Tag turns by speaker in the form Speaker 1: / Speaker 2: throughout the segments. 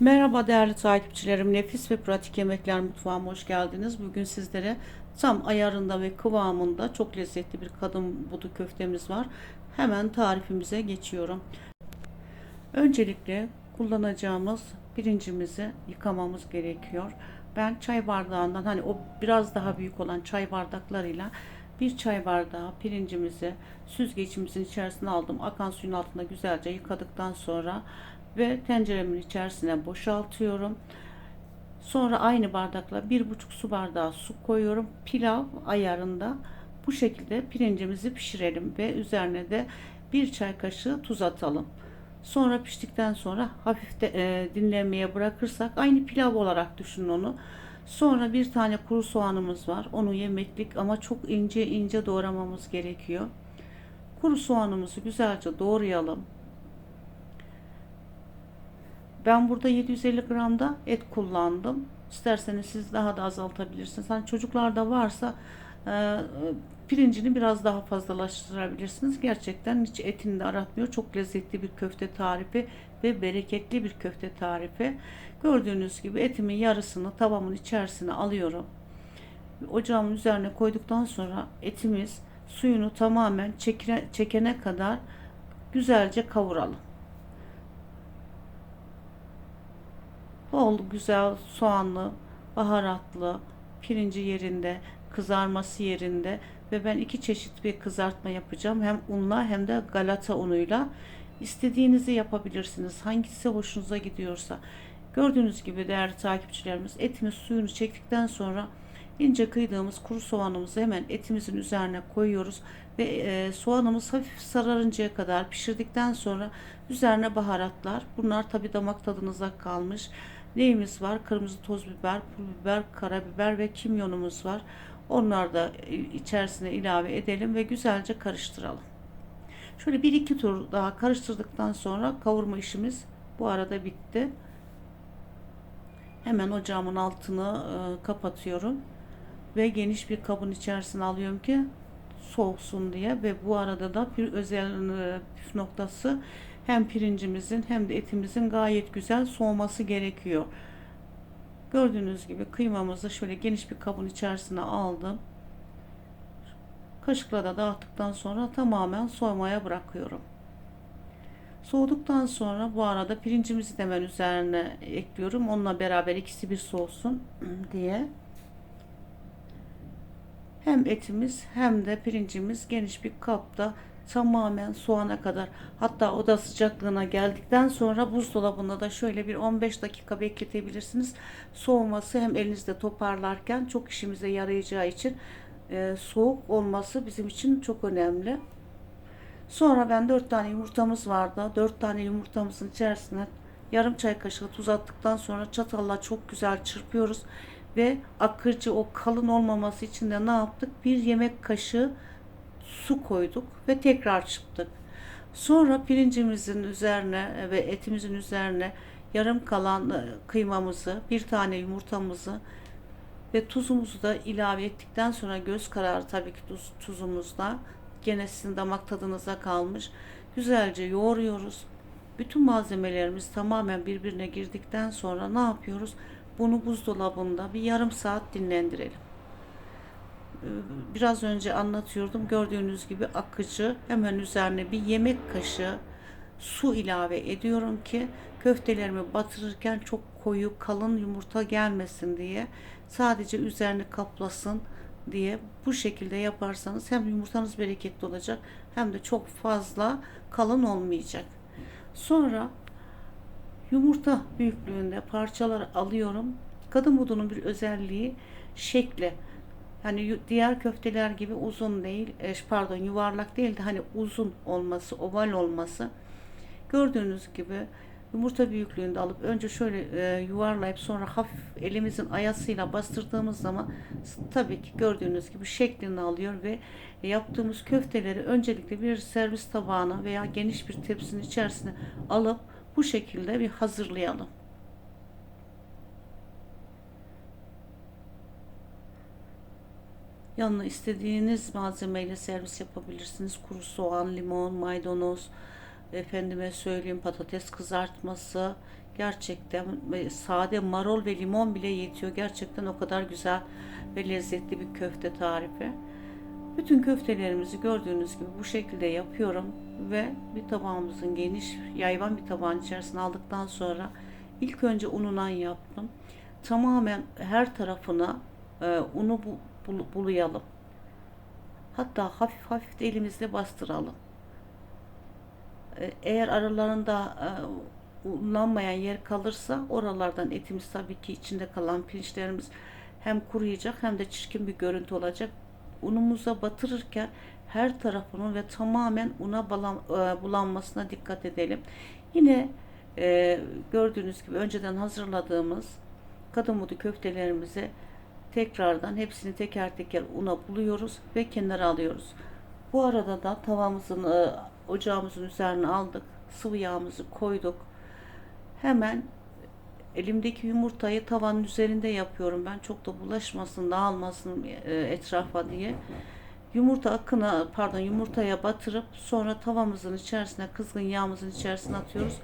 Speaker 1: Merhaba değerli takipçilerim. Nefis ve pratik yemekler mutfağıma hoş geldiniz. Bugün sizlere tam ayarında ve kıvamında çok lezzetli bir kadın budu köftemiz var. Hemen tarifimize geçiyorum. Öncelikle kullanacağımız pirincimizi yıkamamız gerekiyor. Ben çay bardağından hani o biraz daha büyük olan çay bardaklarıyla bir çay bardağı pirincimizi süzgecimizin içerisine aldım. Akan suyun altında güzelce yıkadıktan sonra ve tenceremin içerisine boşaltıyorum. Sonra aynı bardakla bir buçuk su bardağı su koyuyorum. Pilav ayarında bu şekilde pirincimizi pişirelim ve üzerine de bir çay kaşığı tuz atalım. Sonra piştikten sonra hafif de e, dinlenmeye bırakırsak aynı pilav olarak düşünün onu. Sonra bir tane kuru soğanımız var. Onu yemeklik ama çok ince ince doğramamız gerekiyor. Kuru soğanımızı güzelce doğrayalım. Ben burada 750 gram da et kullandım. İsterseniz siz daha da azaltabilirsiniz. Hani çocuklarda varsa e, pirincini biraz daha fazlalaştırabilirsiniz. Gerçekten hiç etini de aratmıyor. Çok lezzetli bir köfte tarifi ve bereketli bir köfte tarifi. Gördüğünüz gibi etimin yarısını tavamın içerisine alıyorum. Ocağımın üzerine koyduktan sonra etimiz suyunu tamamen çekene, çekene kadar güzelce kavuralım. Bol güzel soğanlı, baharatlı, pirinci yerinde, kızarması yerinde ve ben iki çeşit bir kızartma yapacağım. Hem unla hem de galata unuyla. İstediğinizi yapabilirsiniz. Hangisi hoşunuza gidiyorsa. Gördüğünüz gibi değerli takipçilerimiz etimiz suyunu çektikten sonra ince kıydığımız kuru soğanımızı hemen etimizin üzerine koyuyoruz ve e, soğanımız hafif sararıncaya kadar pişirdikten sonra üzerine baharatlar. Bunlar tabi damak tadınıza kalmış. Neyimiz var? Kırmızı toz biber, pul biber, karabiber ve kimyonumuz var. Onları da içerisine ilave edelim ve güzelce karıştıralım. Şöyle bir iki tur daha karıştırdıktan sonra kavurma işimiz bu arada bitti. Hemen ocağımın altını e, kapatıyorum ve geniş bir kabın içerisine alıyorum ki soğusun diye ve bu arada da bir özel e, püf noktası hem pirincimizin hem de etimizin gayet güzel soğuması gerekiyor. Gördüğünüz gibi kıymamızı şöyle geniş bir kabın içerisine aldım. Kaşıkla da dağıttıktan sonra tamamen soğumaya bırakıyorum. Soğuduktan sonra bu arada pirincimizi de hemen üzerine ekliyorum. Onunla beraber ikisi bir soğusun diye. Hem etimiz hem de pirincimiz geniş bir kapta tamamen soğana kadar hatta oda sıcaklığına geldikten sonra buzdolabında da şöyle bir 15 dakika bekletebilirsiniz. Soğuması hem elinizde toparlarken çok işimize yarayacağı için e, soğuk olması bizim için çok önemli. Sonra ben 4 tane yumurtamız vardı. 4 tane yumurtamızın içerisine yarım çay kaşığı tuz attıktan sonra çatalla çok güzel çırpıyoruz ve akıcı o kalın olmaması için de ne yaptık? Bir yemek kaşığı su koyduk ve tekrar çırptık. Sonra pirincimizin üzerine ve etimizin üzerine yarım kalan e, kıymamızı, bir tane yumurtamızı ve tuzumuzu da ilave ettikten sonra göz kararı tabii ki tuz, tuzumuzda gene sizin damak tadınıza kalmış. Güzelce yoğuruyoruz. Bütün malzemelerimiz tamamen birbirine girdikten sonra ne yapıyoruz? Bunu buzdolabında bir yarım saat dinlendirelim. Biraz önce anlatıyordum. Gördüğünüz gibi akıcı. Hemen üzerine bir yemek kaşığı su ilave ediyorum ki köftelerimi batırırken çok koyu kalın yumurta gelmesin diye sadece üzerini kaplasın diye bu şekilde yaparsanız hem yumurtanız bereketli olacak hem de çok fazla kalın olmayacak. Sonra yumurta büyüklüğünde parçalar alıyorum. Kadın budunun bir özelliği şekli. Hani diğer köfteler gibi uzun değil, pardon yuvarlak değil de hani uzun olması, oval olması. Gördüğünüz gibi yumurta büyüklüğünde alıp önce şöyle e, yuvarlayıp sonra hafif elimizin ayasıyla bastırdığımız zaman tabii ki gördüğünüz gibi şeklini alıyor ve yaptığımız köfteleri öncelikle bir servis tabağına veya geniş bir tepsinin içerisine alıp bu şekilde bir hazırlayalım. Yanına istediğiniz malzemeyle servis yapabilirsiniz. Kuru soğan, limon, maydanoz, efendime söyleyeyim patates kızartması. Gerçekten e, sade marul ve limon bile yetiyor. Gerçekten o kadar güzel ve lezzetli bir köfte tarifi. Bütün köftelerimizi gördüğünüz gibi bu şekilde yapıyorum ve bir tabağımızın geniş yayvan bir tabağın içerisine aldıktan sonra ilk önce unundan yaptım. Tamamen her tarafına e, unu bu, bul- bulayalım. Hatta hafif hafif de elimizle bastıralım. E, Eğer aralarında e, unlanmayan yer kalırsa oralardan etimiz tabii ki içinde kalan pirinçlerimiz hem kuruyacak hem de çirkin bir görüntü olacak. Unumuza batırırken her tarafının ve tamamen una balan, e, bulanmasına dikkat edelim. Yine e, gördüğünüz gibi önceden hazırladığımız kadın budu köftelerimizi tekrardan hepsini teker teker una buluyoruz ve kenara alıyoruz. Bu arada da tavamızın e, ocağımızın üzerine aldık. Sıvı yağımızı koyduk. Hemen elimdeki yumurtayı tavanın üzerinde yapıyorum. Ben çok da bulaşmasın, dağılmasın e, etrafa diye. Yumurta akına, pardon yumurtaya batırıp sonra tavamızın içerisine, kızgın yağımızın içerisine atıyoruz.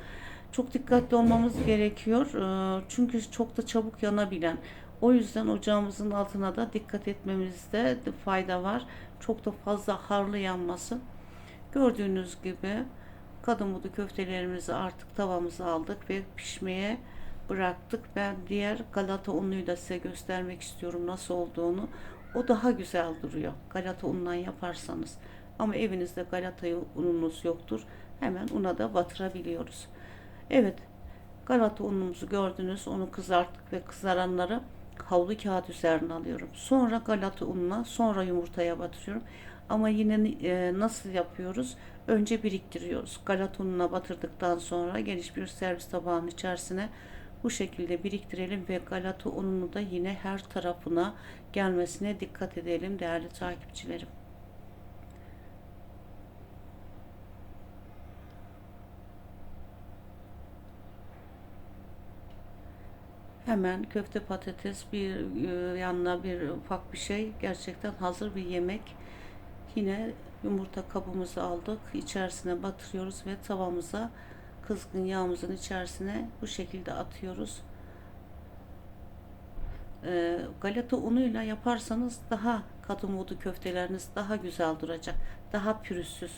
Speaker 1: Çok dikkatli olmamız gerekiyor. E, Çünkü çok da çabuk yanabilen. O yüzden ocağımızın altına da dikkat etmemizde de fayda var. Çok da fazla harlı yanmasın. Gördüğünüz gibi kadın budu köftelerimizi artık tavamıza aldık ve pişmeye bıraktık. Ben diğer galata unluyu da size göstermek istiyorum nasıl olduğunu. O daha güzel duruyor. Galata unundan yaparsanız. Ama evinizde galata ununuz yoktur. Hemen una da batırabiliyoruz. Evet. Galata unumuzu gördünüz. Onu kızarttık ve kızaranları havlu kağıt üzerine alıyorum. Sonra galata ununa, sonra yumurtaya batırıyorum. Ama yine e, nasıl yapıyoruz? Önce biriktiriyoruz. Galata ununa batırdıktan sonra geniş bir servis tabağının içerisine bu şekilde biriktirelim ve galata ununu da yine her tarafına gelmesine dikkat edelim değerli takipçilerim. Hemen köfte patates bir e, yanına bir ufak bir şey gerçekten hazır bir yemek. Yine yumurta kabımızı aldık. içerisine batırıyoruz ve tavamıza kızgın yağımızın içerisine bu şekilde atıyoruz. E, galeta unuyla yaparsanız daha katı modu köfteleriniz daha güzel duracak. Daha pürüzsüz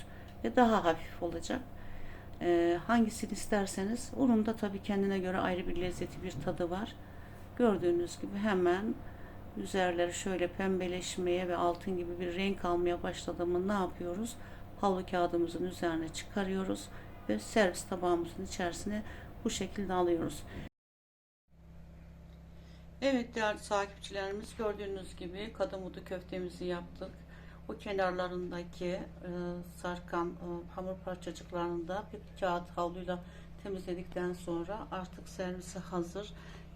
Speaker 1: ve daha hafif olacak. E, hangisini isterseniz onun da tabii kendine göre ayrı bir lezzeti bir tadı var. Gördüğünüz gibi hemen üzerleri şöyle pembeleşmeye ve altın gibi bir renk almaya başladığımı ne yapıyoruz? Havlu kağıdımızın üzerine çıkarıyoruz ve servis tabağımızın içerisine bu şekilde alıyoruz. Evet değerli takipçilerimiz gördüğünüz gibi kadamudu köftemizi yaptık. O kenarlarındaki e, sarkan e, hamur parçacıklarını da bir kağıt havluyla temizledikten sonra artık servise hazır.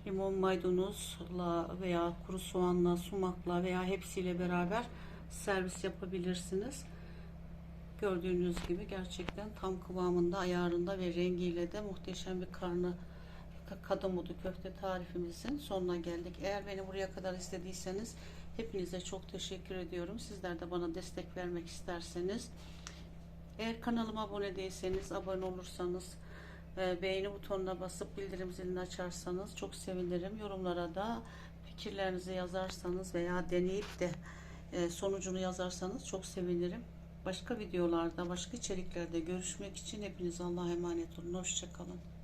Speaker 1: Limon maydanozla veya kuru soğanla, sumakla veya hepsiyle beraber servis yapabilirsiniz. Gördüğünüz gibi gerçekten tam kıvamında, ayarında ve rengiyle de muhteşem bir karnı kadamudu köfte tarifimizin sonuna geldik. Eğer beni buraya kadar izlediyseniz hepinize çok teşekkür ediyorum. Sizler de bana destek vermek isterseniz eğer kanalıma abone değilseniz abone olursanız e, beğeni butonuna basıp bildirim zilini açarsanız çok sevinirim. Yorumlara da fikirlerinizi yazarsanız veya deneyip de e, sonucunu yazarsanız çok sevinirim. Başka videolarda, başka içeriklerde görüşmek için hepinize Allah'a emanet olun. Hoşçakalın.